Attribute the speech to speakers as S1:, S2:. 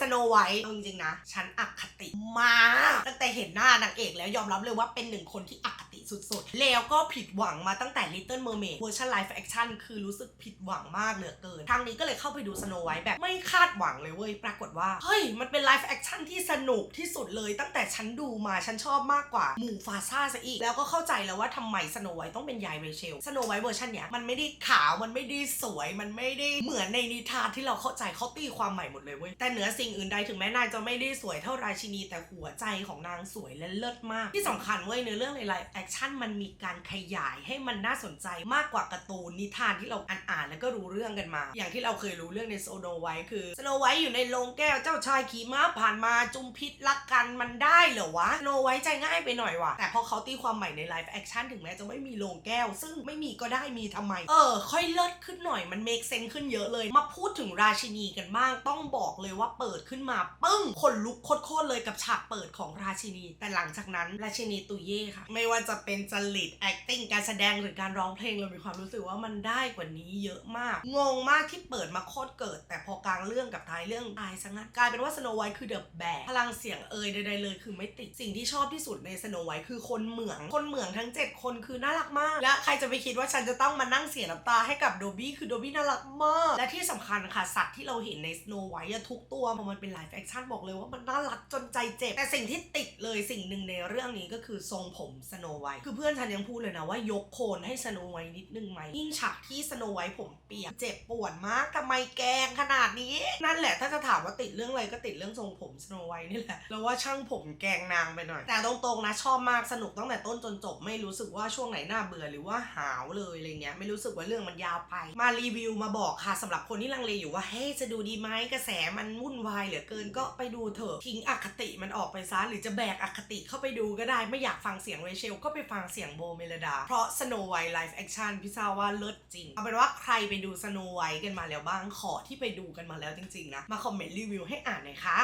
S1: สโนไวท์จริงๆนะ ฉันอคติมาก ตั้งแต่เห็นหน้านางเอกแล้วยอมรับเลยว่าเป็นหนึ่งคนที่อัก สุดๆ แล้วก็ผิดหวังมาตั้งแต่ Little Mermaid เวอร์ชันไลฟ์แอคชั่นคือรู้สึกผิดหวังมากเหลือเกินครั้งนี้ก็เลยเข้าไปดูสโนไวท์แบบไม่คาดหวังเลยเว้ย ปรากฏว่า เฮ้ย มันเป็นไลฟ์แอคชั่นที่สนุกที่สุดเลย ตั้งแต่ฉันดูมาฉันชอบมากกว่าหมูฟาซ่าซะอีก แล้วก็เข้าใจแล้วว่าทำไมสโนไวท์ต้องเป็นยายเรเชลสโนไวท์เวอร์ชันเนี้ยมันไม่ได้ขาวมันไม่ได้สวยมันไม่ได้เหมือนในนิทานที่เราเข้าใจเขาตีความใหม่หมดเลยเว้ยแต่เหนือสิ่งอื่นใดถึงแม้นายจะไม่ได้สวยเท่าราชินีแต่หัวใจของนางสวยและเลิศมาก ที่สำคัญเว้ยในเรื่องในไลฟ์แอคชั่นมันมีการขยายให้มันน่าสนใจมากกว่าการ์ตูนนิทานที่เราอ่านอ่านๆแล้วก็รู้เรื่องกันมา อย่างที่เราเคยรู้เรื่องในโซโนไวท์คือสโนไวท์อยู่ในโรงแก้วเจ้าชายขี่ม้าผ่านมาจุมพิษรักกันมันได้เหรอวะโนไวท์ใจง่ายไปหน่อยว่ะแต่พอเขาตีความใหม่ในไลฟ์แอคชั่นถึงแม้จะไม่มีโรงแก้ว ซึ่งไม่มีก็ได้มีทำไม เออ ค่อยเลิศขึ้นหน่อยมันเมคเซนขึ้นเยอะเลย มาพูดถึงราชินีกันบ้างต้องบอกเลยว่าเปิดขึ้นมาปึ้งคนลุกโคตรเลยกับฉากเปิดของราชินี แต่หลังจากนั้นราชินีตุเย่ค่ะ ไม่ว่าจะเป็นจริต acting การแสดงหรือการร้องเพลงเรามีความรู้สึกว่ามันได้กว่านี้เยอะมาก งงมากที่เปิดมาโคตรเกิด แต่พอกลางเรื่องกับท้ายเรื่องตายซะงั้นกลายเป็นว่าสโนไวท์คือเดอะแบกพลังเสียงเอ่ยใดๆเลย คือไม่ติดสิ่งที่ชอบที่สุดในสโนไวท์คือคนเหมือง คนเหมืองทั้ง 7 คนคือน่ารักมาก และใครจะไปคิดว่าฉันจะต้องมานั่งเสียน้ำตาให้กับโดบี้คือโดบี้น่ารักมาก และที่สำคัญค่ะสัตว์ที่เราเห็นในสโนไวท์ทุกตัวพอมันเป็นไลฟ์แอคชั่นบอกเลยว่ามันน่ารักจนใจเจ็บแต่สิ่งที่ติดเลยสิ่งหนึ่งในเรื่องนี้ก็คือทรงผมสโนไวคือเพื่อนฉันยังพูดเลยนะว่ายกโคนให้สโนไวท์นิดนึงไหมยิ่งฉากที่สโนไวท์ผมเปียกเจ็บปวดมากทำไมแกงขนาดนี้ นั่นแหละถ้าจะถามว่าติดเรื่องอะไรก็ติดเรื่องทรงผมสโนไวท์นี่แหละแล้วว่าช่างผมแกงนางไปหน่อย แต่ตรงๆนะชอบมากสนุกตั้งแต่ต้นจนจบไม่รู้สึกว่าช่วงไหนน่าเบื่อหรือว่าหาวเลยอะไรเงี้ยไม่รู้สึกว่าเรื่องมันยาวไป มารีวิวมาบอกค่ะสำหรับคนที่ลังเลอยู่ว่าเฮ้จะดูดีไหมกระแสมันวุ่นวายเหลือเกินก็ไปดูเถอะทิ้งอคติมันออกไปซะหรือจะแบกอคติเข้าไปดูก็ได้ไม่อยากฟังเสียงเรเชลก็ไปฟังเสียงโบเมลดา เพราะสโนไวท์ไลฟ์แอคชั่นพี่ซาว่าเลิศจริง เอาเป็นว่าใครไปดูสโนไวท์กันมาแล้วบ้างขอที่ไปดูกันมาแล้วจริงๆนะ มาคอมเมนต์รีวิวให้อ่านหน่อยค่ะ